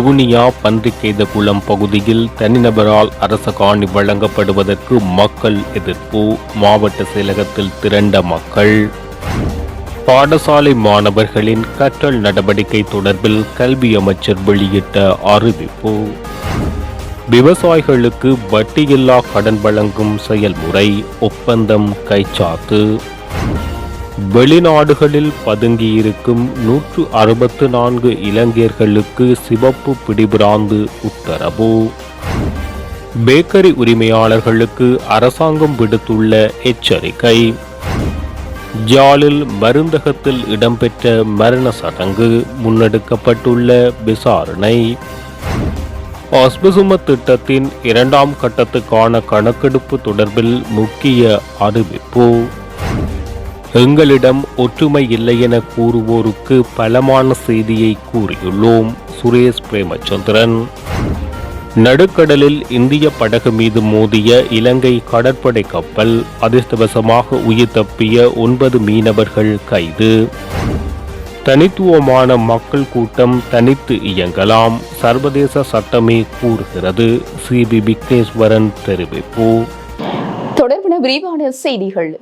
வவுனியா பன்றிக்கேதகுளம் பகுதியில் தனிநபரால் அரச காணி வழங்கப்படுவதற்கு மக்கள் எதிர்ப்பு. மாவட்ட செயலகத்தில் திரண்ட மக்கள். பாடசாலை மாணவர்களின் கற்றல் நடவடிக்கை தொடர்பில் கல்வி அமைச்சர் வெளியிட்ட அறிவிப்பு. விவசாயிகளுக்கு வட்டியில்லா கடன் வழங்கும் செயல்முறை ஒப்பந்தம் கைச்சாத்து. வெளிநாடுகளில் பதுங்கியிருக்கும் நூற்று அறுபத்து நான்கு இலங்கையர்களுக்கு சிவப்பு பிடிபிராந்து உத்தரவு. பேக்கரி உரிமையாளர்களுக்கு அரசாங்கம் விடுத்துள்ள எச்சரிக்கை. ஜாலில் மருந்தகத்தில் இடம்பெற்ற மரண சடங்கு முன்னெடுக்கப்பட்டுள்ள விசாரணை. அஸ்பசும திட்டத்தின் இரண்டாம் கட்டத்துக்கான கணக்கெடுப்பு தொடர்பில் முக்கிய அறிவிப்பு. எங்களிடம் ஒற்றுமை இல்லை என கூறுவோருக்கு பலமான செய்தியை கூறியுள்ளோம். சுரேஷ் பிரேமச்சந்திரன். நடுக்கடலில் இந்திய படகு மீது மோதிய இலங்கை கடற்படை கப்பல் அதிர்ஷ்டவசமாக உயிர் தப்பிய ஒன்பது மீனவர்கள் கைது. தனித்துவமான மக்கள் கூட்டம் தனித்து இயங்கலாம் சர்வதேச சட்டமே கூறுகிறது சிபி விக்னேஸ்வரன் தெரிவிப்பு. தொடர்பான விரிவான செய்திகள்.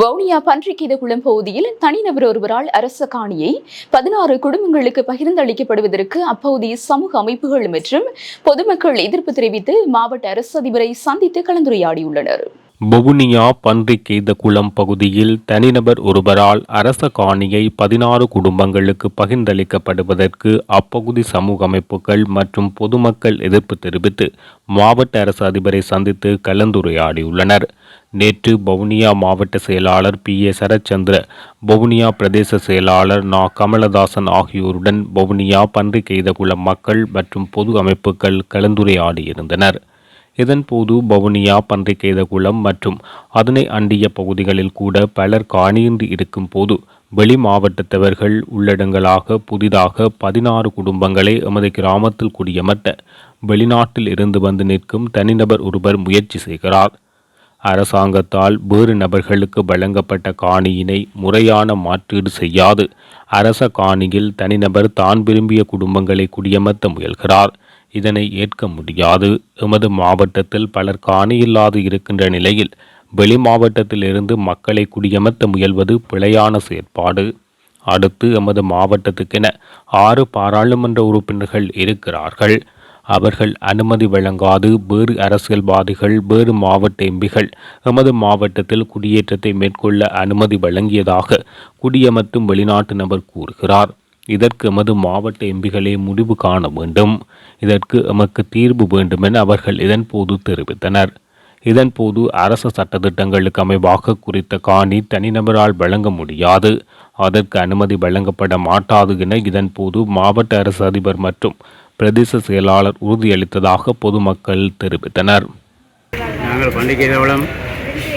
வவுனியா பன்றிக்கீதகுளம் பகுதியில் தனிநபர் ஒருவரால் அரச காணியை பதினாறு குடும்பங்களுக்கு பகிர்ந்தளிக்கப்படுவதற்கு அப்பகுதி சமூக அமைப்புகள் மற்றும் பொதுமக்கள் எதிர்ப்பு தெரிவித்து மாவட்ட அரசு அதிபரை சந்தித்து கலந்துரையாடியுள்ளனர். வவுனியா பன்றிக்கேதகுளம் பகுதியில் தனிநபர் ஒருவரால் அரச காணியை பதினாறு குடும்பங்களுக்கு பகிர்ந்தளிக்கப்படுவதற்கு அப்பகுதி சமூக அமைப்புகள் மற்றும் பொதுமக்கள் எதிர்ப்பு தெரிவித்து மாவட்ட அரசு அதிபரை சந்தித்து கலந்துரையாடியுள்ளனர். நேற்று வவுனியா மாவட்ட செயலாளர் பி. ஏ. சரச்சந்திர வவுனியா பிரதேச செயலாளர் நா. கமலதாசன் ஆகியோருடன் வவுனியா பன்றிக்கெய்தகுளம் மக்கள் மற்றும் பொது அமைப்புகள் கலந்துரையாடியிருந்தனர். இதன்போது வவுனியா பன்றிக்கேதகுளம் மற்றும் அதனை அண்டிய பகுதிகளில் கூட பலர் காணியின்றி இருக்கும் போது வெளி மாவட்டத்தவர்கள் உள்ளடங்களாக புதிதாக பதினாறு குடும்பங்களை எமது கிராமத்தில் குடியமர்த்த வெளிநாட்டில் இருந்து வந்து நிற்கும் தனிநபர் ஒருவர் முயற்சி செய்கிறார். அரசாங்கத்தால் வேறு நபர்களுக்கு வழங்கப்பட்ட காணியினை முறையான மாற்றீடு செய்யாது. அரச காணியில் தனிநபர் தான் விரும்பிய குடும்பங்களை குடியமர்த்த முயல்கிறார். இதனை ஏற்க முடியாது. எமது மாவட்டத்தில் பலர் காணியில்லாது இருக்கின்ற நிலையில் வெளி மாவட்டத்திலிருந்து மக்களை குடியமர்த்த முயல்வது பிழையான செயற்பாடு. அடுத்து எமது மாவட்டத்துக்கென ஆறு பாராளுமன்ற உறுப்பினர்கள் இருக்கிறார்கள். அவர்கள் அனுமதி வழங்காது. வேறு அரசியல்வாதிகள் வேறு மாவட்ட எம்பிகள் எமது மாவட்டத்தில் குடியேற்றத்தை மேற்கொள்ள அனுமதி வழங்கியதாக குடியமர்த்தும் வெளிநாட்டு நபர் கூறுகிறார். இதற்கு எமது மாவட்ட எம்பிகளே முடிவு காண வேண்டும். இதற்கு எமக்கு தீர்வு வேண்டுமென அவர்கள் இதன்போது தெரிவித்தனர். இதன்போது அரச சட்டத்திட்டங்களுக்கு அமைவாக குறித்த காணி தனிநபரால் வழங்க முடியாது. அதற்கு அனுமதி வழங்கப்பட மாட்டாது என இதன்போது மாவட்ட அரசு அதிபர் மற்றும் பிரதேச செயலாளர் உறுதியளித்ததாக பொதுமக்கள் தெரிவித்தனர். நாங்கள் பண்டிகை தவளம்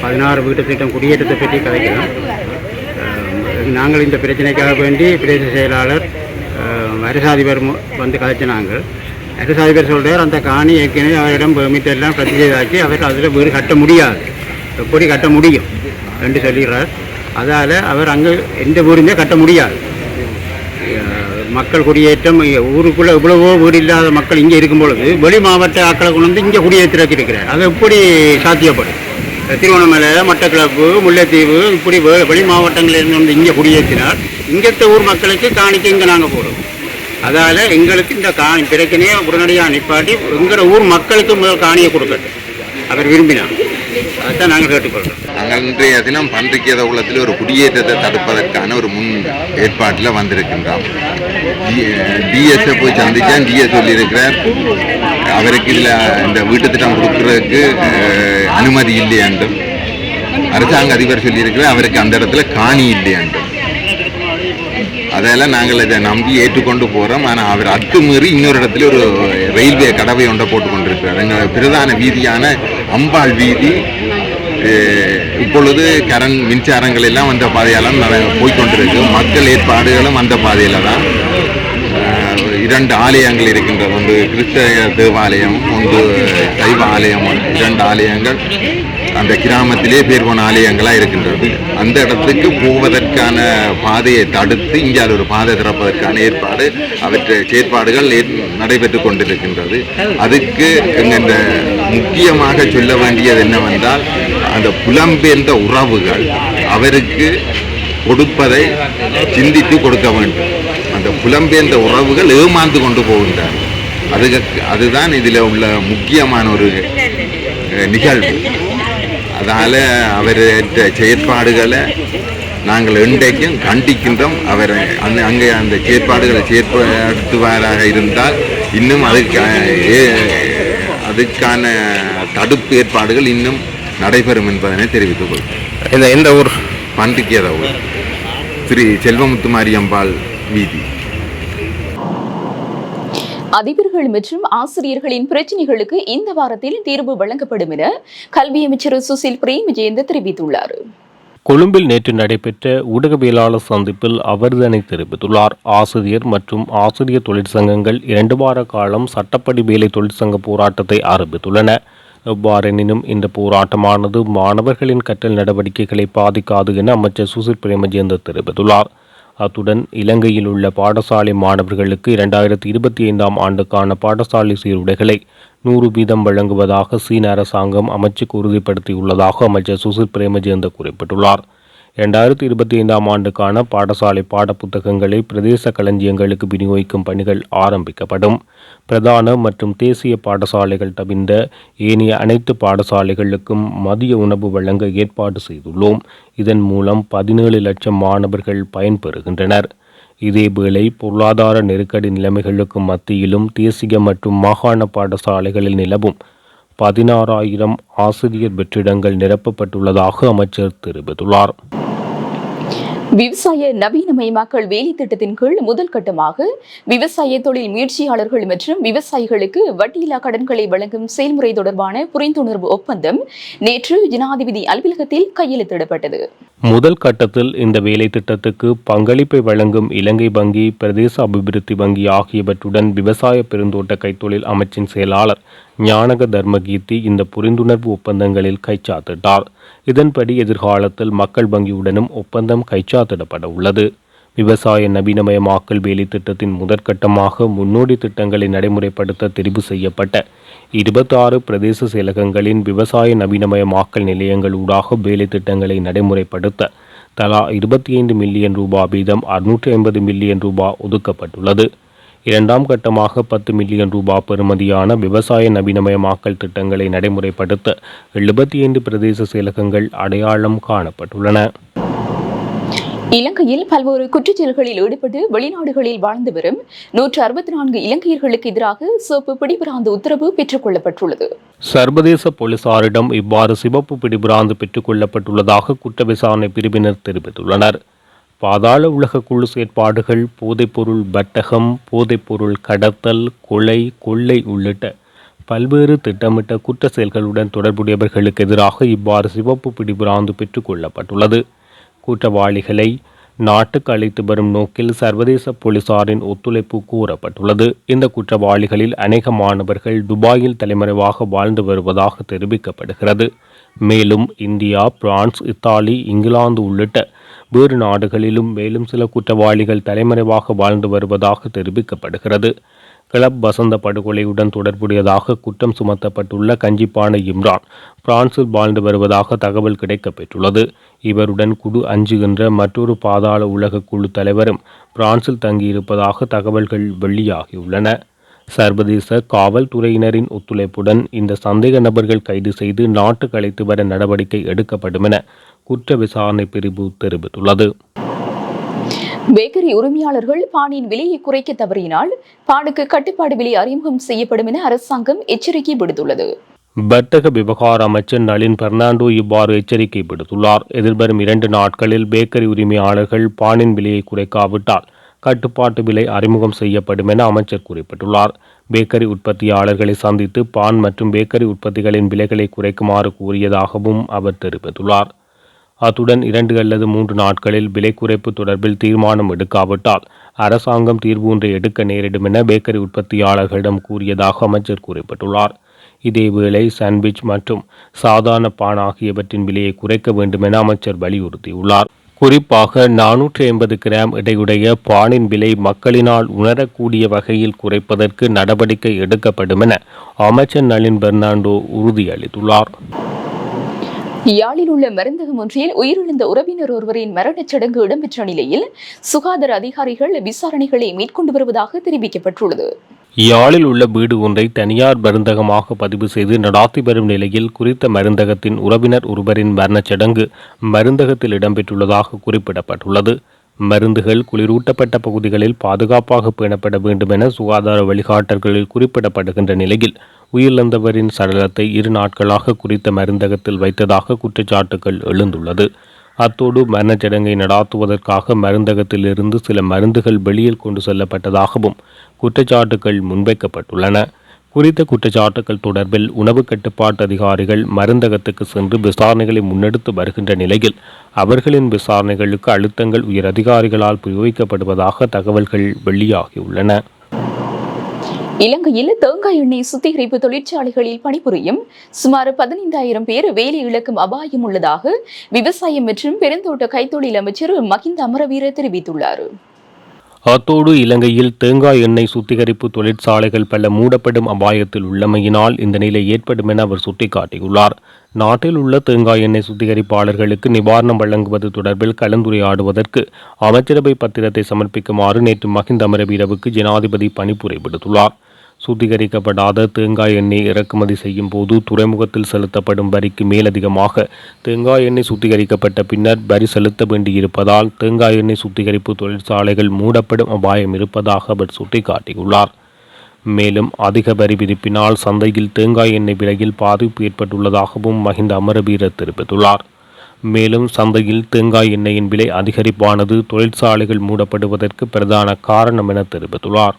பதினாறு வீட்டு திட்டம் குடியேற்றத்தை பற்றி கதைக்கிறோம். நாங்கள் இந்த பிரச்சனைக்காக வேண்டி பிரதேச செயலாளர் அரசாதிபர் மு- வந்து கதைச்சினாங்க அரசாதிபர் சொல்கிறார் அந்த காணி ஏற்கனவே அவரிடம் பெர்மிட் எல்லாம் பிரதி செய்தாச்சு. அவர் அதில் வீடு கட்ட முடியாது. எப்படி கட்ட முடியும்? என்று சொல்லிடுறார். அதால் அவர் அங்கே எந்த ஊருமே கட்ட முடியாது. மக்கள் குடியேற்றம் ஊருக்குள்ளே இவ்வளவோ வீடு இல்லாத மக்கள் இங்கே இருக்கும் பொழுது வெளி மாவட்ட ஆக்களை கொண்டு வந்து இங்கே குடியேற்றக்கு இருக்கிறார். அது எப்படி சாத்தியப்படும்? திருவண்ணாமலை மட்டக்களப்பு முல்லைத்தீவு இப்படி வெளி மாவட்டங்களில் இருந்து வந்து இங்கே குடியேற்றினால் இங்கத்த ஊர் மக்களுக்கு காணிக்க இங்கே நாங்கள் போடுவோம். அதால் எங்களுக்கு இந்த காணி பிரச்சனையை உடனடியாக நிப்பாட்டி எங்கிற ஊர் மக்களுக்கு முதல் காணியை கொடுக்கட்டும். அவர் விரும்பினார். அதான் நாங்கள் கேட்டுக்கொள்கிறோம். நாங்கள் இன்றைய தினம் பன்றிக்கேத உள்ளத்தில் ஒரு குடியேற்றத்தை தடுப்பதற்கான ஒரு முன் ஏற்பாட்டில் வந்திருக்கின்றோம். டிஎஸ்ஐ போய் சந்தித்தேன் டிஎஸ் சொல்லியிருக்கிறார். அவருக்கு இதில் இந்த வீட்டு திட்டம் கொடுக்குறதுக்கு அனுமதி இல்லை என்றும். அரசாங்க அதிபர் சொல்லியிருக்கிறார் அவருக்கு அந்த இடத்துல காணி இல்லை என்றும். அதெல்லாம் நாங்கள் இதை நம்பி ஏற்றுக்கொண்டு போகிறோம் ஆனால் அவர் அத்துமீறி இன்னொரு இடத்துல ஒரு ரயில்வே கடவை ஒன்றை போட்டு கொண்டிருக்கிறார். எங்கள் பிரதான வீதியான அம்பாள் வீதி இப்பொழுது கரண்ட் மின்சாரங்கள் எல்லாம் அந்த பாதையெல்லாம் போய்கொண்டிருக்கு மக்கள் ஏற்பாடுகளும் அந்த பாதையில் தான். இரண்டு ஆலயங்கள் இருக்கின்றது. ஒன்று கிறிஸ்தவ தேவாலயம் ஒன்று சைவ ஆலயம் இரண்டு ஆலயங்கள். அந்த கிராமத்திலே பேர் போன ஆலயங்களாக இருக்கின்றது. அந்த இடத்துக்கு போவதற்கான பாதையை தடுத்து இங்கே ஒரு பாதை திறப்பதற்கான ஏற்பாடு அவற்றை செயற்பாடுகள் நடைபெற்று கொண்டிருக்கின்றது. அதுக்கு இந்த முக்கியமாக சொல்ல வேண்டியது என்னவென்றால் அந்த புலம்பெயர்ந்த உறவுகள் அவருக்கு கொடுப்பதை சிந்தித்து கொடுக்க வேண்டும். அந்த புலம்பெயர்ந்த உறவுகள் ஏமாந்து கொண்டு போகின்றார் அதுக்கு அதுதான் இதில் உள்ள முக்கியமான ஒரு நிகழ்வு. அதால் அவர் செயற்பாடுகளை நாங்கள் இன்றைக்கும் கண்டிக்கின்றோம். அவர் அந்த அங்கே அந்த செயற்பாடுகளை செயற்படுத்துவாராக இருந்தால் இன்னும் அதுக்கு அதுக்கான தடுப்பு ஏற்பாடுகள் இன்னும் நடைபெறும் என்பதனை தெரிவித்துக் கொள்கிறேன். இந்த எந்த ஊர். பண்டிகையதவு ஸ்ரீ செல்வமுத்துமாரியம்பாள் வீதி. அதிபர்கள் மற்றும் ஆசிரியர்களின் பிரச்சினைகளுக்கு இந்த வாரத்தில் தீர்வு வழங்கப்படும் என கல்வி அமைச்சர் சுசில் பிரேமஜெயந்த் தெரிவித்துள்ளார். கொழும்பில் நேற்று நடைபெற்ற ஊடகவியலாளர் சந்திப்பில் அவர் இதனை தெரிவித்துள்ளார். ஆசிரியர் மற்றும் ஆசிரியர் தொழிற்சங்கங்கள் இரண்டு வார காலம் சட்டப்படி வேலை தொழிற்சங்க போராட்டத்தை ஆரம்பித்துள்ளன. எவ்வாறெனினும் இந்த போராட்டமானது மாணவர்களின் கற்றல் நடவடிக்கைகளை பாதிக்காது என அமைச்சர் சுசில் பிரேமஜேந்த தெரிவித்துள்ளார். அத்துடன் இலங்கையில் உள்ள பாடசாலை மாணவர்களுக்கு இரண்டாயிரத்தி இருபத்தி ஐந்தாம் ஆண்டுக்கான பாடசாலை சீருடைகளை நூறு வீதம் வழங்குவதாக சீன அரசாங்கம் அமைச்சுக்கு உறுதிப்படுத்தியுள்ளதாக அமைச்சர் சுசில் பிரேமஜேந்த குறிப்பிட்டுள்ளார். இரண்டாயிரத்தி இருபத்தி ஐந்தாம் ஆண்டுக்கான பாடசாலை பாடப்புத்தகங்களை பிரதேச களஞ்சியங்களுக்கு விநியோகிக்கும் பணிகள் ஆரம்பிக்கப்படும். பிரதான மற்றும் தேசிய பாடசாலைகள் தவிர்ந்த ஏனைய அனைத்து பாடசாலைகளுக்கும் மதிய உணவு வழங்க ஏற்பாடு செய்துள்ளோம். இதன் மூலம் பதினேழு லட்சம் மாணவர்கள் பயன்பெறுகின்றனர். இதேவேளை பொருளாதார நெருக்கடி நிலைமைகளுக்கு மத்தியிலும் தேசிய மற்றும் மாகாண பாடசாலைகளில் நிலவும் பதினாறாயிரம் ஆசிரியர் வெற்றிடங்கள் நிரப்பப்பட்டுள்ளதாக அமைச்சர் தெரிவித்துள்ளார். விவசாய நவீனமயமாக்கல் வேலை திட்டத்தின் கீழ் முதல் கட்டமாக விவசாய தொழில் முயற்சியாளர்கள் மற்றும் விவசாயிகளுக்கு வட்டியில்லா கடன்களை வழங்கும் செயல்முறை தொடர்பான புரிந்துணர்வு ஒப்பந்தம் நேற்று ஜனாதிபதி அலுவலகத்தில் கையெழுத்திடப்பட்டது. முதல் கட்டத்தில் இந்த வேலை திட்டத்துக்கு பங்களிப்பை வழங்கும் இலங்கை வங்கி பிரதேச அபிவிருத்தி வங்கி ஆகியவற்றுடன் விவசாய பெருந்தோட்ட கைத்தொழில் அமைச்சின் செயலாளர் ஞானக தர்மகீர்த்தி இந்த புரிந்துணர்வு ஒப்பந்தங்களில் கைச்சாத்திட்டார். இதன்படி எதிர்காலத்தில் மக்கள் வங்கியுடனும் ஒப்பந்தம் கைச்சாத்திடப்பட உள்ளது விவசாய நவீனமயமாக்கல் வேலை திட்டத்தின் முதற்கட்டமாக முன்னோடி திட்டங்களை நடைமுறைப்படுத்த தெரிவு செய்யப்பட்ட இருபத்தாறு பிரதேச செயலகங்களின் விவசாய நவீனமயமாக்கல் நிலையங்கள் ஊடாக வேலை திட்டங்களை நடைமுறைப்படுத்த தலா இருபத்தி ஐந்து மில்லியன் ரூபாய் வீதம் அறுநூற்றி ஐம்பது மில்லியன் ரூபாய் ஒதுக்கப்பட்டுள்ளது. இரண்டாம் கட்டமாக பத்து மில்லியன் ரூபாய் பெறுமதியான விவசாய நவீனமயமாக்கல் திட்டங்களை நடைமுறைப்படுத்த எழுபத்தி ஐந்து பிரதேச செயலகங்கள் அடையாளம் காணப்பட்டுள்ளன. இலங்கையில் பல்வேறு குற்றச்செயல்களில் ஈடுபட்டு வெளிநாடுகளில் வாழ்ந்து வரும் நூற்று அறுபத்தி நான்கு இலங்கையர்களுக்கு எதிராக சிவப்பு பிடிபிராந்து உத்தரவு பெற்றுக் கொள்ளப்பட்டுள்ளது. சர்வதேச போலீசாரிடம் இவ்வாறு சிவப்பு பிடிபிராந்து பெற்றுக் கொள்ளப்பட்டுள்ளதாக குற்ற விசாரணை பிரிவினர் தெரிவித்துள்ளனர். பாதாள உலக குழு செயற்பாடுகள் போதைப்பொருள் வர்த்தகம் போதைப்பொருள் கடத்தல் கொலை கொள்ளை உள்ளிட்ட பல்வேறு திட்டமிட்ட குற்ற செயல்களுடன் தொடர்புடையவர்களுக்கு எதிராக இவ்வாறு சிவப்பு பிடிபிராந்து பெற்றுக்கொள்ளப்பட்டுள்ளது குற்றவாளிகளை நாட்டுக்கு அழைத்து வரும் நோக்கில் சர்வதேச போலீசாரின் ஒத்துழைப்பு கூறப்பட்டுள்ளது. இந்த குற்றவாளிகளில் அநேக மாணவர்கள் துபாயில் தலைமறைவாக வாழ்ந்து வருவதாக தெரிவிக்கப்படுகிறது. மேலும் இந்தியா பிரான்ஸ் இத்தாலி இங்கிலாந்து உள்ளிட்ட வேறு நாடுகளிலும் மேலும் சில குற்றவாளிகள் தலைமறைவாக வாழ்ந்து வருவதாக தெரிவிக்கப்படுகிறது. கிளப் வசந்த படுகொலையுடன் தொடர்புடையதாக குற்றம் சுமத்தப்பட்டுள்ள கஞ்சிப்பான இம்ரான் பிரான்சில் வாழ்ந்து வருவதாக தகவல் கிடைக்கப்பெற்றுள்ளது. இவருடன் குடு அஞ்சு என்ற மற்றொரு பாதாள உலக குழு தலைவரும் பிரான்சில் தங்கியிருப்பதாக தகவல்கள் வெளியாகியுள்ளன. சர்வதேச காவல்துறையினரின் ஒத்துழைப்புடன் இந்த சந்தேக நபர்கள் கைது செய்து நாட்டுக்கு அழைத்து வர நடவடிக்கை எடுக்கப்படும் என குற்ற விசாரணை பிரிவு தெரிவித்துள்ளது. பேக்கரி உரிமையாளர்கள் பானின் விலையை குறைக்க தவறினால் பானுக்கு கட்டுப்பாடு விலை அறிமுகம் செய்யப்படும் என அரசாங்கம் எச்சரிக்கை விடுத்துள்ளது. வர்த்தக விவகார அமைச்சர் நளின் பெர்னாண்டோ இவ்வாறு எச்சரிக்கை விடுத்துள்ளார். எதிர்வரும் இரண்டு நாட்களில் பேக்கரி உரிமையாளர்கள் பானின் விலையை குறைக்காவிட்டால் கட்டுப்பாட்டு விலை அறிமுகம் செய்யப்படும் என அமைச்சர் குறிப்பிட்டுள்ளார். பேக்கரி உற்பத்தியாளர்களை சந்தித்து பான் மற்றும் பேக்கரி உற்பத்திகளின் விலைகளை குறைக்குமாறு கூறியதாகவும் அவர் தெரிவித்துள்ளார். அத்துடன் இரண்டு அல்லது மூன்று நாட்களில் விலை குறைப்பு தொடர்பில் தீர்மானம் எடுக்காவிட்டால் அரசாங்கம் தீர்வு ஒன்றை எடுக்க நேரிடும் என பேக்கரி உற்பத்தியாளர்களிடம் கூறியதாக அமைச்சர் குறிப்பிட்டுள்ளார். இதேவேளை சாண்ட்விச் மற்றும் சாதாரண பான் ஆகியவற்றின் விலையை குறைக்க வேண்டும் என அமைச்சர் வலியுறுத்தியுள்ளார். குறிப்பாக நானூற்றி ஐம்பது கிராம் இடையுடைய பானின் விலை மக்களினால் உணரக்கூடிய வகையில் குறைப்பதற்கு நடவடிக்கை எடுக்கப்படும் என அமைச்சர் நளின் பெர்னாண்டோ உறுதியளித்துள்ளார். யாழில் உள்ள மருந்தகம் ஒன்றில் உயிரிழந்த உறவினர் ஒருவரின் மரணச் சடங்கு இடம்பெற்ற நிலையில் சுகாதார அதிகாரிகள் விசாரணைகளை மேற்கொண்டு வருவதாக தெரிவிக்கப்பட்டுள்ளது. யாழில் உள்ள வீடு ஒன்றை தனியார் மருந்தகமாக பதிவு செய்து நடாத்தி வரும் நிலையில் குறித்த மருந்தகத்தின் உறவினர் ஒருவரின் மரணச்சடங்கு மருந்தகத்தில் இடம்பெற்றுள்ளதாக குறிப்பிடப்பட்டுள்ளது. மருந்துகள் குளிரூட்டப்பட்ட பகுதிகளில் பாதுகாப்பாக பேணப்பட வேண்டும் என சுகாதார வழிகாட்டல்களில் குறிப்பிடப்படுகின்ற நிலையில் உயிரிழந்தவரின் சடலத்தை இரு நாட்களாக குறித்த மருந்தகத்தில் வைத்ததாக குற்றச்சாட்டுகள் எழுந்துள்ளது. அத்தோடு மரணச்சடங்கை நடாத்துவதற்காக மருந்தகத்திலிருந்து சில மருந்துகள் வெளியில் கொண்டு செல்லப்பட்டதாகவும் குற்றச்சாட்டுகள் முன்வைக்கப்பட்டுள்ளன. குறித்த குற்றச்சாட்டுகள் தொடர்பில் உணவு கட்டுப்பாட்டு அதிகாரிகள் மருந்தகத்துக்கு சென்று விசாரணைகளை முன்னெடுத்து வருகின்ற நிலையில் அவர்களின் விசாரணைகளுக்கு அழுத்தங்கள் உயர் அதிகாரிகளால் பிரயோகிக்கப்படுவதாக தகவல்கள் வெளியாகியுள்ளன. இலங்கையில் தேங்காய் எண்ணெய் சுத்திகரிப்பு தொழிற்சாலைகளில் பணிபுரியும் சுமார் பதினைந்தாயிரம் பேர் வேலை இழக்கும் அபாயம் உள்ளதாக விவசாயம் மற்றும் பெருந்தோட்ட கைத்தொழில் அமைச்சர் மகிந்த அமரவீர தெரிவித்துள்ளார். அத்தோடு இலங்கையில் தேங்காய் எண்ணெய் சுத்திகரிப்பு தொழிற்சாலைகள் பல மூடப்படும் அபாயத்தில் உள்ளமையினால் இந்த நிலை ஏற்படும் என அவர் சுட்டிக்காட்டியுள்ளார். நாட்டில் உள்ள தேங்காய் எண்ணெய் சுத்திகரிப்பாளர்களுக்கு நிவாரணம் வழங்குவது தொடர்பில் கலந்துரையாடுவதற்கு அமைச்சரவை பத்திரத்தை சமர்ப்பிக்குமாறு நேற்று மஹிந்த அமரவீரவுக்கு ஜனாதிபதி பணிப்புரை விடுத்துள்ளார். சுத்திகரிக்கப்படாத தேங்காய் எண்ணெய் இறக்குமதி செய்யும் போது துறைமுகத்தில் செலுத்தப்படும் வரிக்கு மேலதிகமாக தேங்காய் எண்ணெய் சுத்திகரிக்கப்பட்ட பின்னர் வரி செலுத்த வேண்டியிருப்பதால் தேங்காய் எண்ணெய் சுத்திகரிப்பு தொழிற்சாலைகள் மூடப்படும் அபாயம் இருப்பதாக அவர் சுட்டிக்காட்டியுள்ளார். மேலும் அதிக வரி விதிப்பினால் சந்தையில் தேங்காய் எண்ணெய் விலையில் பாதிப்பு ஏற்பட்டுள்ளதாகவும் மஹிந்த அமரவீர தெரிவித்துள்ளார். மேலும் சந்தையில் தேங்காய் எண்ணெயின் விலை அதிகரிப்பானது தொழிற்சாலைகள் மூடப்படுவதற்கு பிரதான காரணம் என தெரிவித்துள்ளார்.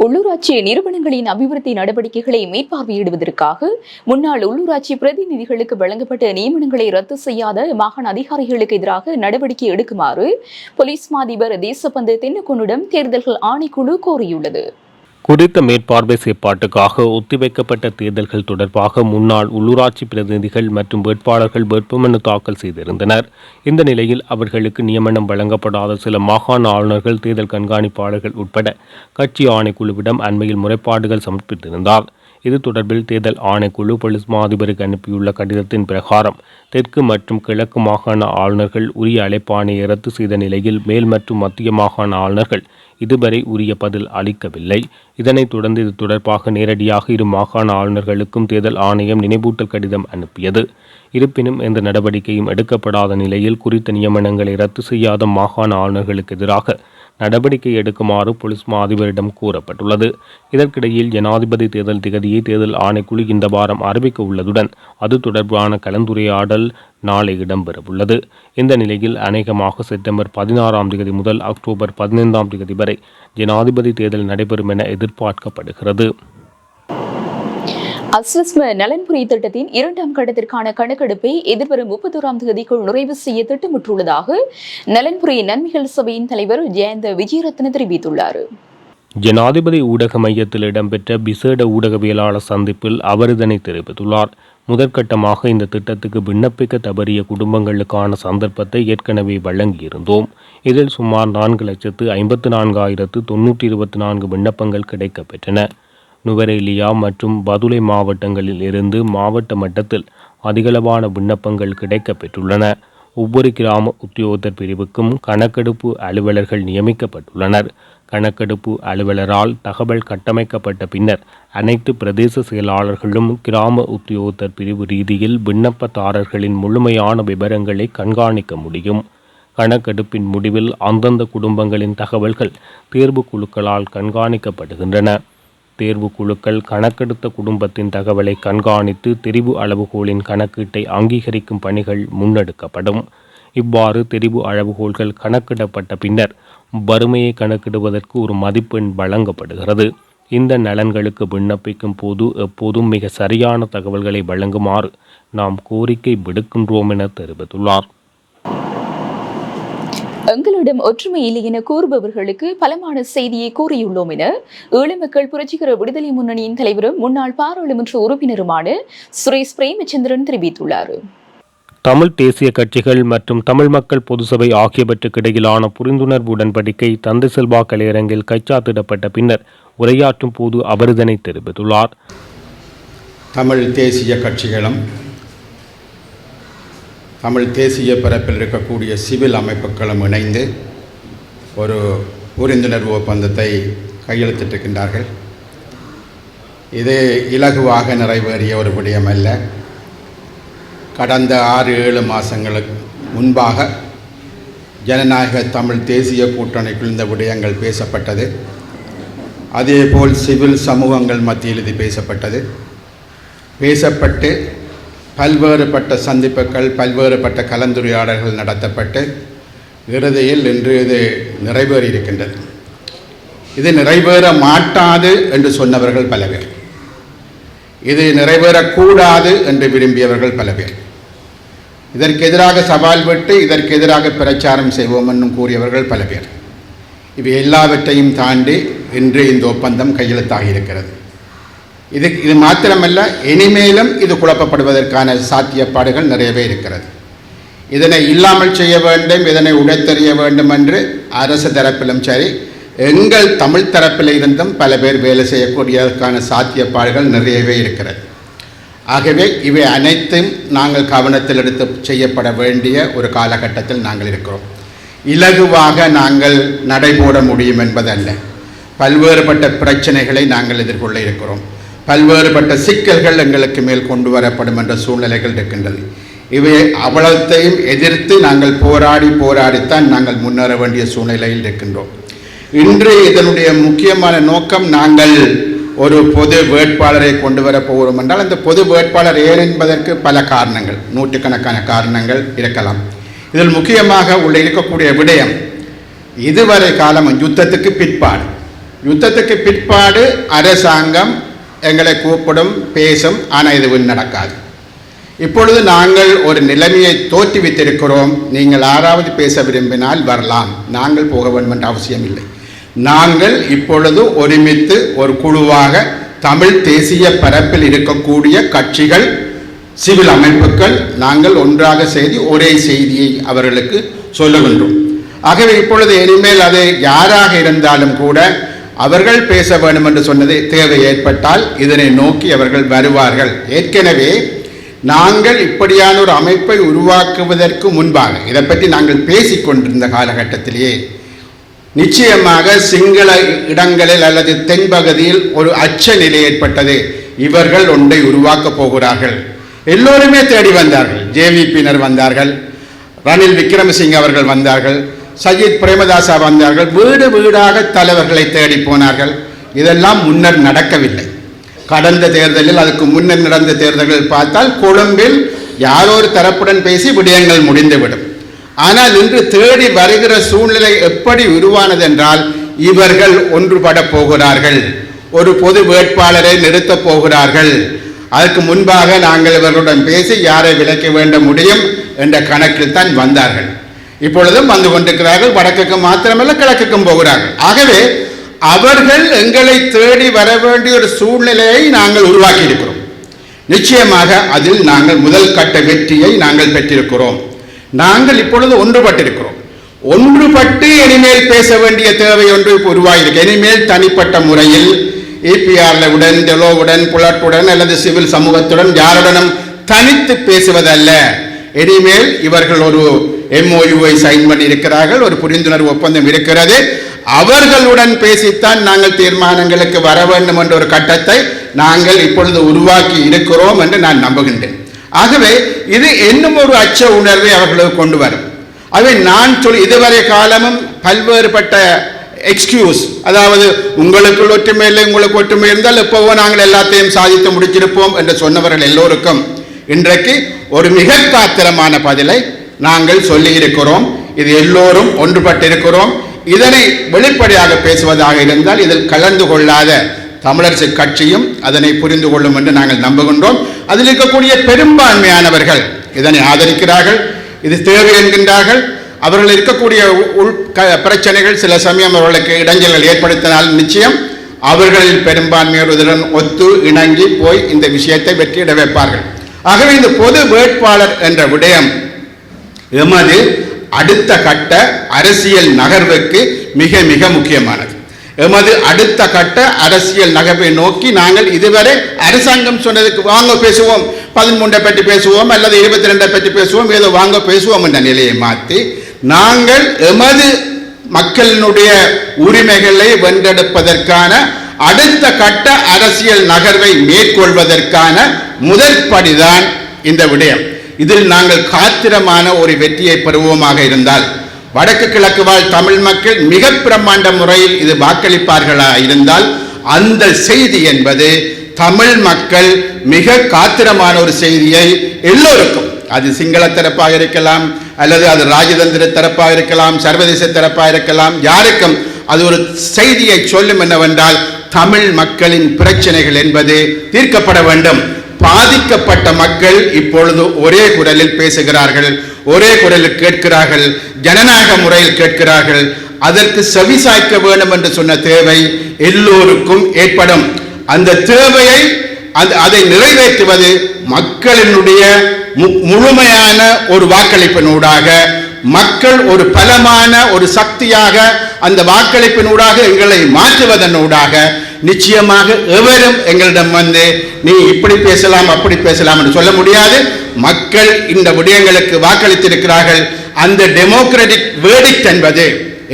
உள்ளூராட்சி நிறுவனங்களின் அபிவிருத்தி நடவடிக்கைகளை மேற்பார்வையிடுவதற்காக முன்னாள் உள்ளூராட்சி பிரதிநிதிகளுக்கு வழங்கப்பட்ட நியமனங்களை ரத்து செய்யாத மாகாண அதிகாரிகளுக்கு எதிராக நடவடிக்கை எடுக்குமாறு போலீஸ் மாதிபர் தேசப்பந்து தென்னக்கொன்னிடம் தேர்தல்கள் ஆணைக்குழு கோரியுள்ளது. குறித்த மேற்பார்வை செயற்பாட்டுக்காக ஒத்திவைக்கப்பட்ட தேர்தல்கள் தொடர்பாக முன்னாள் உள்ளூராட்சி பிரதிநிதிகள் மற்றும் வேட்பாளர்கள் வேட்புமனு தாக்கல் செய்திருந்தனர். இந்த நிலையில் அவர்களுக்கு நியமனம் வழங்கப்படாத சில மாகாண ஆளுநர்கள் தேர்தல் கண்காணிப்பாளர்கள் உட்பட கட்சி ஆணைக்குழுவிடம் அண்மையில் முறைப்பாடுகள் சமர்ப்பித்திருந்தார். இது தொடர்பில் தேர்தல் ஆணைக்குழு போலீஸ் மாதிபருக்கு அனுப்பியுள்ள கடிதத்தின் பிரகாரம் தெற்கு மற்றும் கிழக்கு மாகாண ஆளுநர்கள் உரிய அழைப்பாணையை ரத்து செய்த நிலையில் மேல் மற்றும் மத்திய மாகாண ஆளுநர்கள் இதுவரை உரிய பதில் அளிக்கவில்லை. இதனைத் தொடர்ந்து இது தொடர்பாக நேரடியாக இரு மாகாண ஆளுநர்களுக்கும் தேர்தல் ஆணையம் நினைவூட்டல் கடிதம் அனுப்பியது. இருப்பினும் எந்த நடவடிக்கையும் எடுக்கப்படாத நிலையில் குறித்த நியமனங்களை ரத்து செய்யாத மாகாண ஆளுநர்களுக்கு எதிராக நடவடிக்கை எடுக்குமாறு போலீஸ் மா அதிபரிடம் கூறப்பட்டுள்ளது. இதற்கிடையில் ஜனாதிபதி தேர்தல் திகதியை தேர்தல் ஆணைக்குழு இந்த வாரம் அறிவிக்க உள்ளதுடன் அது தொடர்பான கலந்துரையாடல் நாளை இடம்பெறவுள்ளது. இந்த நிலையில் அநேகமாக செப்டம்பர் பதினாறாம் தேதி முதல் அக்டோபர் பதினைந்தாம் தேதி வரை ஜனாதிபதி தேர்தல் நடைபெறும் என எதிர்பார்க்கப்படுகிறது. அஸ்வஸ்ம நலன்புரி திட்டத்தின் இரண்டாம் கட்டத்திற்கான கணக்கெடுப்பை எதிர்வரும் முப்பத்தோராம் தேதிக்குள் நிறைவு செய்ய திட்டமிட்டுள்ளதாக நலன்புரி நன்மைகள் சபையின் தலைவர் ஜெயந்த விஜயரத்ன தெரிவித்துள்ளார். ஜனாதிபதி ஊடக மையத்தில் இடம்பெற்ற விசேட ஊடகவியலாளர் சந்திப்பில் அவர் இதனை தெரிவித்துள்ளார். முதற்கட்டமாக இந்த திட்டத்துக்கு விண்ணப்பிக்க தவறிய குடும்பங்களுக்கான சந்தர்ப்பத்தை ஏற்கனவே வழங்கியிருந்தோம். இதில் சுமார் நான்கு லட்சத்து ஐம்பத்து நான்காயிரத்து தொன்னூற்றி இருபத்தி நான்கு விண்ணப்பங்கள் கிடைக்கப்பெற்றன. நுவரேலியா மற்றும் பதுளை மாவட்டங்களில் இருந்து மாவட்ட மட்டத்தில் அதிகளவான விண்ணப்பங்கள் கிடைக்கப்பெற்றுள்ளன ஒவ்வொரு கிராம உத்தியோகத்தர் பிரிவுக்கும் கணக்கெடுப்பு அலுவலர்கள் நியமிக்கப்பட்டுள்ளனர். கணக்கெடுப்பு அலுவலரால் தகவல் கட்டமைக்கப்பட்ட பின்னர் அனைத்து பிரதேச செயலாளர்களும் கிராம உத்தியோகத்தர் பிரிவு ரீதியில் விண்ணப்பதாரர்களின் முழுமையான விவரங்களை கண்காணிக்க முடியும். கணக்கெடுப்பின் முடிவில் அந்தந்த குடும்பங்களின் தகவல்கள் தேர்வு குழுக்களால் கண்காணிக்கப்படுகின்றன. தேர்வு குழுக்கள் கணக்கெடுத்த குடும்பத்தின் தகவலை கண்காணித்து தெரிவு அளவுகோலின் கணக்கீட்டை அங்கீகரிக்கும் பணிகள் முன்னெடுக்கப்படும். இவ்வாறு தெரிவு அளவுகோல்கள் கணக்கிடப்பட்ட பின்னர் வறுமையை கணக்கிடுவதற்கு ஒரு மதிப்பெண் வழங்கப்படுகிறது. இந்த நலன்களுக்கு விண்ணப்பிக்கும் போது எப்போதும் மிக சரியான தகவல்களை வழங்குமாறு நாம் கோரிக்கை விடுக்கின்றோம் என தெரிவித்துள்ளார். எங்களிடம் ஒற்றுமை இல்லை என கூறுபவர்களுக்கு பலமான செய்தியை கூறியுள்ளோம் என ஈழமக்கள் புரட்சிகர விடுதலை முன்னணியின் தலைவரும் முன்னாள் பாராளுமன்ற உறுப்பினருமான சுரேஷ் பிரேமச்சந்திரன் தெரிவித்துள்ளார். தமிழ் தேசிய கட்சிகள் மற்றும் தமிழ் மக்கள் பொதுசபை ஆகியவற்றுக்கு இடையிலான புரிந்துணர்வு உடன்படிக்கை தந்தை செல்வா கலையரங்கில் கைச்சாத்திடப்பட்ட பின்னர் உரையாற்றும் போது அவர் இதனை தெரிவித்துள்ளார். தமிழ் தேசிய கட்சிகளும் தமிழ் தேசிய பரப்பில் இருக்கக்கூடிய சிவில் அமைப்புகளும் இணைந்து ஒரு புரிந்துணர்வு ஒப்பந்தத்தை கையெழுத்திட்டிருக்கின்றார்கள். இது இலகுவாக நிறைவேறிய ஒரு விடயம் அல்ல கடந்த ஆறு ஏழு மாதங்களுக்கு முன்பாக ஜனநாயக தமிழ் தேசிய கூட்டணிக்குள் இந்த விடயங்கள் பேசப்பட்டது. அதேபோல் சிவில் சமூகங்கள் மத்தியில் இது பேசப்பட்டது. பேசப்பட்டு பல்வேறுபட்ட சந்திப்புகள் பல்வேறுபட்ட கலந்துரையாடல்கள் நடத்தப்பட்டு இறுதியில் இன்று இது நிறைவேறி இருக்கின்றது இது நிறைவேற மாட்டாது என்று சொன்னவர்கள் பல பேர். இது நிறைவேறக்கூடாது என்று விரும்பியவர்கள் பல பேர். இதற்கு எதிராக சவால் விட்டு இதற்கு எதிராக பிரச்சாரம் செய்வோம் என்னும் கூறியவர்கள் பல பேர். இவை எல்லாவற்றையும் தாண்டி இன்று இந்த ஒப்பந்தம் கையெழுத்தாகி இருக்கிறது இது இது மாத்திரமல்ல இனிமேலும் இது குழப்பப்படுவதற்கான சாத்தியப்பாடுகள் நிறையவே இருக்கிறது. இதனை இல்லாமல் செய்ய வேண்டும் இதனை உடைத்தெறிய வேண்டும் என்று அரசு தரப்பிலும் சரி எங்கள் தமிழ் தரப்பில் இருந்தும் பல பேர் வேலை செய்யக்கூடியதற்கான சாத்தியப்பாடுகள் நிறையவே இருக்கிறது. ஆகவே இவை அனைத்தும் நாங்கள் கவனத்தில் எடுத்து செய்யப்பட வேண்டிய ஒரு காலகட்டத்தில் நாங்கள் இருக்கிறோம். இலகுவாக நாங்கள் நடைபோட முடியும் என்பதல்ல. பல்வேறுபட்ட பிரச்சனைகளை நாங்கள் எதிர்கொள்ள இருக்கிறோம். பல்வேறுபட்ட சிக்கல்கள் எங்களுக்கு மேல் கொண்டு வரப்படும் என்ற சூழ்நிலைகள் இருக்கின்றது. இவை அவலத்தையும் எதிர்த்து நாங்கள் போராடி போராடித்தான் நாங்கள் முன்னேற வேண்டிய சூழ்நிலையில் இருக்கின்றோம். இன்று இதனுடைய முக்கியமான நோக்கம் நாங்கள் ஒரு பொது வேட்பாளரை கொண்டு வர போகிறோம் என்றால் அந்த பொது வேட்பாளர் ஏன் என்பதற்கு பல காரணங்கள் நூற்றுக்கணக்கான காரணங்கள் இருக்கலாம். இதில் முக்கியமாக உள்ள இருக்கக்கூடிய விடயம் இதுவரை காலம் யுத்தத்துக்கு பிற்பாடு. யுத்தத்துக்கு பிற்பாடு அரசாங்கம் எங்களை கூப்பிடும் பேசும் ஆனால் எதுவும் நடக்காது. இப்பொழுது நாங்கள் ஒரு நிலைமையை தோற்றுவித்திருக்கிறோம் நீங்கள் யாராவது பேச விரும்பினால் வரலாம். நாங்கள் போக வேண்டும் என்ற அவசியம் இல்லை. நாங்கள் இப்பொழுது ஒருமித்து ஒரு குழுவாக தமிழ் தேசிய பரப்பில் இருக்கக்கூடிய கட்சிகள் சிவில் அமைப்புகள் நாங்கள் ஒன்றாக செய்து ஒரே செய்தியை அவர்களுக்கு சொல்லுகின்றோம் ஆகவே இப்பொழுது இனிமேல் அது யாராக இருந்தாலும் கூட அவர்கள் பேச வேண்டும் என்று சொன்னது தேவை ஏற்பட்டால் இதனை நோக்கி அவர்கள் வருவார்கள். ஏற்கனவே நாங்கள் இப்படியான ஒரு அமைப்பை உருவாக்குவதற்கு முன்பாக இதை பற்றி நாங்கள் பேசிக்கொண்டிருந்த காலகட்டத்திலேயே நிச்சயமாக சிங்கள இடங்களில் அல்லது தென்பகுதியில் ஒரு அச்ச நிலை ஏற்பட்டது. இவர்கள் ஒன்றை உருவாக்கப் போகிறார்கள். எல்லோருமே தேடி வந்தார்கள். ஜேவிபியினர் வந்தார்கள். ரணில் விக்ரமசிங்க அவர்கள் வந்தார்கள். சஜித் பிரேமதாசா வந்தார்கள். வீடு வீடாக தலைவர்களை தேடி போனார்கள். இதெல்லாம் முன்னர் நடக்கவில்லை. கடந்த தேர்தலில் அதுக்கு முன்னர் நடந்த தேர்தல்கள் பார்த்தால் கொழும்பில் யாரோ ஒரு தரப்புடன் பேசி விடயங்கள் முடிந்துவிடும். ஆனால் இன்று தேடி வருகிற சூழ்நிலை எப்படி உருவானது என்றால் இவர்கள் ஒன்றுபட போகிறார்கள். ஒரு பொது வேட்பாளரை நிறுத்தப் போகிறார்கள். அதற்கு முன்பாக நாங்கள் இவர்களுடன் பேசி யாரை விலக்க வேண்ட முடியும் என்ற கணக்கில் தான் வந்தார்கள். இப்பொழுதும் வந்து கொண்டிருக்கிறார்கள் வடக்குக்கு மாத்திரமல்ல கிழக்குக்கும் போகிறார்கள். ஆகவே அவர்கள் எங்களை தேடி வர வேண்டிய ஒரு சூழ்நிலையை நாங்கள் உருவாக்கி இருக்கிறோம் நிச்சயமாக அதில் நாங்கள் முதல் கட்ட வெற்றியை நாங்கள் பெற்றிருக்கிறோம். நாங்கள் இப்பொழுது ஒன்றுபட்டிருக்கிறோம். ஒன்றுபட்டு இனிமேல் பேச வேண்டிய தேவை ஒன்று உருவாகியிருக்கு இனிமேல் தனிப்பட்ட முறையில் இபிஆர்ல உடன் டெலோவுடன் புலட்டுடன் அல்லது சிவில் சமூகத்துடன் யாருடனும் தனித்து பேசுவதல்ல. இனிமேல் இவர்கள் ஒரு எம்ஓயுவை சைன் பண்ணி இருக்கிறார்கள் ஒரு புரிந்துணர்வு ஒப்பந்தம் இருக்கிறது. அவர்களுடன் பேசித்தான் நாங்கள் தீர்மானங்களுக்கு வர வேண்டும் என்ற ஒரு கட்டத்தை நாங்கள் இப்பொழுது உருவாக்கி இருக்கிறோம் என்று நான் நம்புகின்றேன். ஆகவே இது இன்னும் ஒரு அச்ச உணர்வை அவர்களுக்கு கொண்டு வரும். ஆகவே நான் சொல் இதுவரை காலமும் பல்வேறுபட்ட எக்ஸ்கியூஸ் அதாவது உங்களுக்குள் ஒற்றுமை இல்லை உங்களுக்கு ஒற்றுமை இருந்தால் எப்போவோ நாங்கள் எல்லாத்தையும் சாதித்து முடிச்சிருப்போம் என்று சொன்னவர்கள் எல்லோருக்கும் இன்றைக்கு ஒரு மிக காத்திரமான பதிலை நாங்கள் சொல்லி இருக்கிறோம் இது எல்லோரும் ஒன்றுபட்டிருக்கிறோம். இதனை வெளிப்படையாக பேசுவதாக இருந்தால் இதில் கலந்து கொள்ளாத தமிழரசு கட்சியும் அதனை புரிந்து கொள்ளும் என்று நாங்கள் நம்புகின்றோம். அதில் இருக்கக்கூடிய பெரும்பான்மையானவர்கள் இதனை ஆதரிக்கிறார்கள். இது தேவை என்கின்றார்கள். அவர்கள் இருக்கக்கூடிய உ- உள் க- பிரச்சனைகள் சில சமயம் அவர்களுக்கு இடைஞ்சல்கள் ஏற்படுத்தினால் நிச்சயம் அவர்களில் பெரும்பான்மையோர் ஒத்து இணங்கி போய் இந்த விஷயத்தை வெற்றியிட வைப்பார்கள். ஆகவே இந்த பொது வேட்பாளர் என்ற விடயம் எமது அடுத்த கட்ட அரசியல் நகர்வுக்கு மிக மிக முக்கியமானது. எமது அடுத்த கட்ட அரசியல் நகர்வை நோக்கி நாங்கள் இதுவரை அரசாங்கம் சொன்னதுக்கு வாங்க பேசுவோம். பதிமூன்றை பற்றி பேசுவோம் அல்லது இருபத்தி ரெண்டை பற்றி பேசுவோம். ஏதோ வாங்க பேசுவோம் என்ற நிலையை மாற்றி நாங்கள் எமது மக்களினுடைய உரிமைகளை வென்றெடுப்பதற்கான அடுத்த கட்ட அரசியல் நகர்வை மேற்கொள்வதற்கான முதற்படிதான் இந்த விடயம். இதில் நாங்கள் காத்திரமான ஒரு வெற்றியை பெறுவோமாக இருந்தால் வடக்கு கிழக்கு வாழ் தமிழ் மக்கள் மிக பிரம்மாண்ட முறையில் இது வாக்களிப்பார்களா இருந்தால் அந்த செய்தி என்பது தமிழ் மக்கள் மிக காத்திரமான ஒரு செய்தியை எல்லோருக்கும் அது சிங்கள தரப்பாக இருக்கலாம் அல்லது அது ராஜதந்திர தரப்பாக இருக்கலாம் சர்வதேச தரப்பாக இருக்கலாம் யாருக்கும் அது ஒரு செய்தியை சொல்லும் என்னவென்றால் தமிழ் மக்களின் பிரச்சனைகள் என்பது தீர்க்கப்பட வேண்டும். பாதிக்கப்பட்ட மக்கள் இப்பொழுது ஒரே குரலில் பேசுகிறார்கள் ஒரே குரலில் கேட்கிறார்கள் ஜனநாயக முறையில் கேட்கிறார்கள். அதற்கு செவிசாய்க்க வேண்டும் என்று சொன்ன தேவை எல்லோருக்கும் ஏற்படும். அந்த தேவையை அந்த அதை நிறைவேற்றுவது மக்களினுடைய மு- முழுமையான ஒரு வாக்களிப்பினூடாக மக்கள் ஒரு பலமான ஒரு சக்தியாக அந்த வாக்களிப்பினூடாக எங்களை மாற்றுவதனூடாக நிச்சயமாக எவரும் எங்களிடம் வந்து நீ இப்படி பேசலாம் அப்படி பேசலாம் என்று சொல்ல முடியாது. மக்கள் இந்த விடயங்களுக்கு வாக்களித்திருக்கிறார்கள். அந்த டெமோக்ராட்டிக் வேடிக் என்பது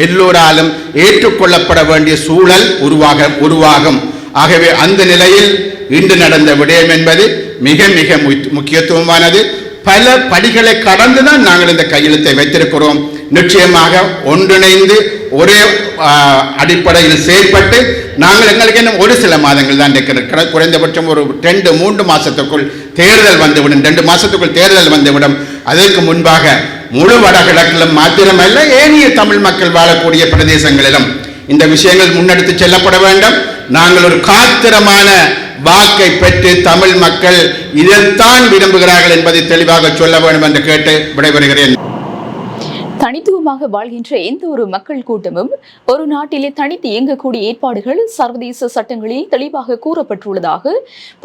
எல்லோராலும் ஏற்றுக்கொள்ளப்பட வேண்டிய சூழல் உருவாக உருவாகும். ஆகவே அந்த நிலையில் இன்று நடந்த விடயம் என்பது மிக மிக முக்கியத்துவமானது. பல படிகளை கடந்து தான் நாங்கள் இந்த கையெழுத்தை வைத்திருக்கிறோம். நிச்சயமாக ஒன்றிணைந்து ஒரே அடிப்படையில் செயல்பட்டு நாங்கள் எங்களுக்கு இன்னும் ஒரு சில மாதங்கள் தான் இருக்கிற குறைந்தபட்சம் ஒரு ரெண்டு மூன்று மாதத்துக்குள் தேர்தல் வந்துவிடும். ரெண்டு மாதத்துக்குள் தேர்தல் வந்துவிடும். அதற்கு முன்பாக முழு வடகிழக்கிலும் மாத்திரமல்ல ஏனைய தமிழ் மக்கள் வாழக்கூடிய பிரதேசங்களிலும் இந்த விஷயங்கள் முன்னெடுத்து செல்லப்பட வேண்டும். நாங்கள் ஒரு காத்திரமான வாக்கை பெற்று தமிழ் மக்கள் இதைத்தான் விரும்புகிறார்கள் என்பதை தெளிவாக சொல்ல வேண்டும் என்று கேட்டு விடைபெறுகிறேன். தனித்துவமாக வாழ்கின்ற எந்த ஒரு மக்கள் கூட்டமும் ஒரு நாட்டிலே தனித்து இயங்கக்கூடிய ஏற்பாடுகள் சர்வதேச சட்டங்களில் தெளிவாக கூறப்பட்டுள்ளதாக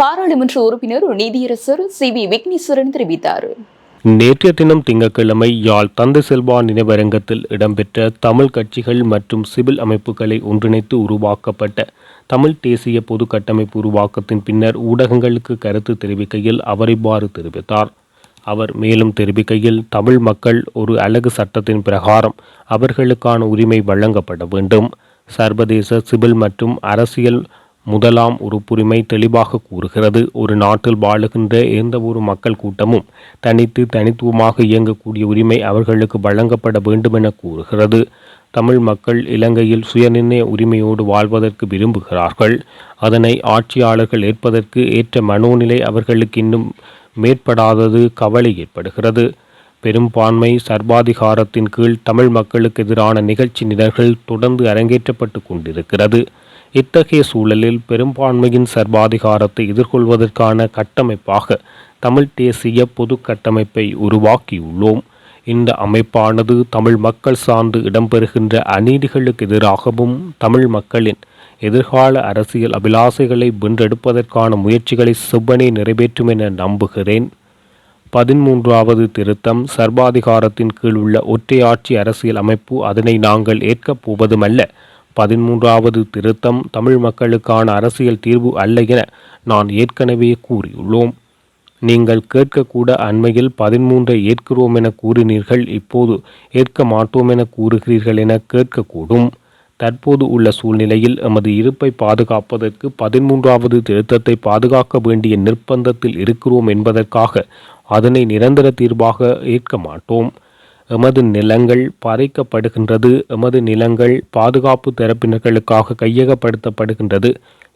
பாராளுமன்ற உறுப்பினர் நீதியரசர் சி வி விக்னேஸ்வரன் தெரிவித்தார். நேற்றைய தினம் திங்கட்கிழமை யாழ் தந்தை செல்வா நினைவரங்கத்தில் இடம்பெற்ற தமிழ் கட்சிகள் மற்றும் சிவில் அமைப்புகளை ஒன்றிணைத்து உருவாக்கப்பட்ட தமிழ் தேசிய பொது கட்டமைப்பு உருவாக்கத்தின் பின்னர் ஊடகங்களுக்கு கருத்து தெரிவிக்கையில் அவர் இவ்வாறு தெரிவித்தார். அவர் மேலும் தெரிவிக்கையில் தமிழ் மக்கள் ஒரு அழகு சட்டத்தின் பிரகாரம் அவர்களுக்கான உரிமை வழங்கப்பட வேண்டும். சர்வதேச சிவில் மற்றும் அரசியல் முதலாம் உறுப்புரிமை தெளிவாக கூறுகிறது. ஒரு நாட்டில் வாழுகின்ற எந்த ஒரு மக்கள் கூட்டமும் தனித்து தனித்துவமாக இயங்கக்கூடிய உரிமை அவர்களுக்கு வழங்கப்பட வேண்டும் என கூறுகிறது. தமிழ் மக்கள் இலங்கையில் சுயநிர்ணய உரிமையோடு வாழ்வதற்கு விரும்புகிறார்கள். அதனை ஆட்சியாளர்கள் ஏற்பதற்கு ஏற்ற மனோநிலை அவர்களுக்கு இன்னும் மேற்படாதது கவலை ஏற்படுகிறது. பெரும்பான்மை சர்வாதிகாரத்தின் கீழ் தமிழ் மக்களுக்கு எதிரான நிகழ்ச்சி நிரல்கள் தொடர்ந்து அரங்கேற்றப்பட்டு கொண்டிருக்கிறது. இத்தகைய சூழலில் பெரும்பான்மையின் சர்வாதிகாரத்தை எதிர்கொள்வதற்கான கட்டமைப்பாக தமிழ் தேசிய பொது கட்டமைப்பை உருவாக்கியுள்ளோம். இந்த அமைப்பானது தமிழ் மக்கள் சார்ந்து இடம்பெறுகின்ற அநீதிகளுக்கு எதிராகவும் தமிழ் மக்களின் எதிர்கால அரசியல் அபிலாசைகளை வென்றெடுப்பதற்கான முயற்சிகளை செவ்வனே நிறைவேற்றும் என நம்புகிறேன். பதிமூன்றாவது திருத்தம். சர்வாதிகாரத்தின் கீழ் உள்ள ஒற்றையாட்சி அரசியல் அமைப்பு அதனை நாங்கள் ஏற்கப் போவதுமல்ல. பதிமூன்றாவது திருத்தம். தமிழ் மக்களுக்கான அரசியல் தீர்வு அல்ல என நான் ஏற்கனவே கூறியுள்ளோம். நீங்கள் கேட்கக்கூட அண்மையில் பதிமூன்றை ஏற்கிறோம் என கூறினீர்கள். இப்போது ஏற்க மாட்டோம் என கூறுகிறீர்கள் என கேட்கக்கூடும். தற்போது உள்ள சூழ்நிலையில் எமது இருப்பை பாதுகாப்பதற்கு பதிமூன்றாவது திருத்தத்தை பாதுகாக்க வேண்டிய நிர்பந்தத்தில் இருக்கிறோம் என்பதற்காக அதனை நிரந்தர தீர்வாக ஏற்க மாட்டோம். எமது நிலங்கள் பறிக்கப்படுகின்றது எமது நிலங்கள் பாதுகாப்பு தரப்பினர்களுக்காக கையகப்படுத்தப்படுகின்றது.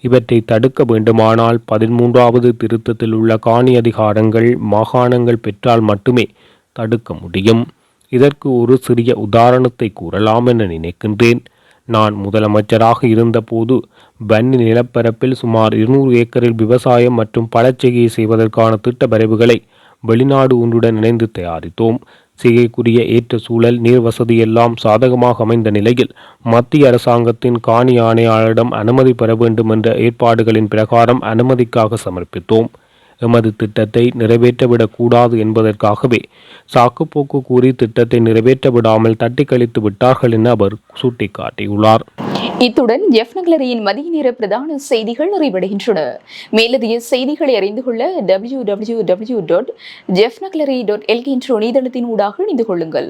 இவற்றை தடுக்க வேண்டுமானால் பதிமூன்றாவது திருத்தத்தில் உள்ள காணி அதிகாரங்கள் மாகாணங்கள் பெற்றால் மட்டுமே தடுக்க முடியும். இதற்கு ஒரு சிறிய உதாரணத்தை கூறலாம் என நினைக்கின்றேன். நான் முதலமைச்சராக இருந்தபோது பன்னி நிலப்பரப்பில் சுமார் இருநூறு ஏக்கரில் விவசாயம் மற்றும் பழச்செய்கை செய்வதற்கான திட்ட வரைவுகளை வெளிநாடு ஒன்றுடன் இணைந்து தயாரித்தோம். சிகைக்குரிய ஏற்ற சூழல் நீர் வசதி எல்லாம் சாதகமாக அமைந்த நிலையில் மத்திய அரசாங்கத்தின் காணி ஆணையாளரிடம் அனுமதி பெற வேண்டும் என்ற ஏற்பாடுகளின் பிரகாரம் அனுமதிக்காக சமர்ப்பித்தோம். எமது திட்டத்தை நிறைவேற்றவிடக்கூடாது என்பதற்காகவே சாக்குப்போக்கு கூறி திட்டத்தை நிறைவேற்ற விடாமல் தட்டி கழித்து விட்டார்கள் என அவர் சுட்டிக்காட்டியுள்ளார். இத்துடன் எஃப் நகலரியின் மதிய நேர பிரதான செய்திகள் நிறைவடைகின்றன. மேலதிக செய்திகளை அறிந்து கொள்ள டபிள்யூ டபிள்யூ டபிள்யூ டாட் ஜெஃப் நகலரி டாட் எல்கி என்ற இணையதளத்தின் ஊடாக இணைந்து கொள்ளுங்கள்.